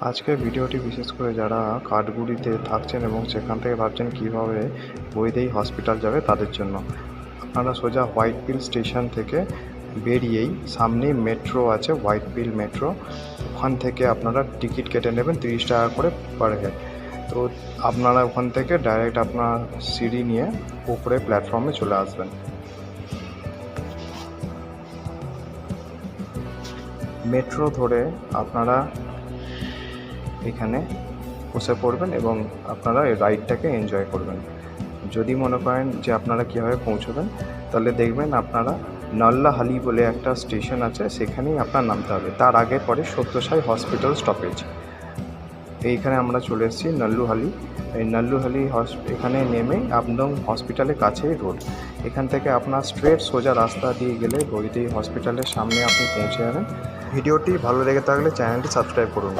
আজকের ভিডিওটি বিশেষ করে যারা কাঠগুড়িতে থাকছেন এবং সেখান থেকে ভাবছেন কীভাবে বৈদেই হসপিটাল যাবে তাদের জন্য। আপনারা সোজা হোয়াইট পিল স্টেশন থেকে বেরিয়েই সামনেই মেট্রো আছে হোয়াইট পিল মেট্রো। ওখান থেকে আপনারা টিকিট কেটে নেবেন তিরিশ টাকা করে পার হেড তো আপনারা ওখান থেকে ডাইরেক্ট আপনার সিঁড়ি নিয়ে উপরে প্ল্যাটফর্মে চলে আসবেন। মেট্রো ধরে আপনারা এখানে বসে পড়বেন এবং আপনারা এই রাইডটাকে এনজয় করবেন। যদি মনে করেন যে আপনারা কীভাবে পৌঁছবেন, তাহলে দেখবেন আপনারা নল্লাহালি বলে একটা স্টেশন আছে, সেখানেই আপনার নামতে হবে। তার আগে পরে সত্যসাই হসপিটাল স্টপেজ। এইখানে আমরা চলে এসেছি নল্লুহালি। এই নল্লুহালি হস, এখানে নেমে একদম হসপিটালের কাছেই রোড। এখান থেকে আপনার স্ট্রেট সোজা রাস্তা দিয়ে গেলে বৈদেই হসপিটালের সামনে আপনি পৌঁছে যাবেন। ভিডিওটি ভালো লেগে থাকলে চ্যানেলটি সাবস্ক্রাইব করুন।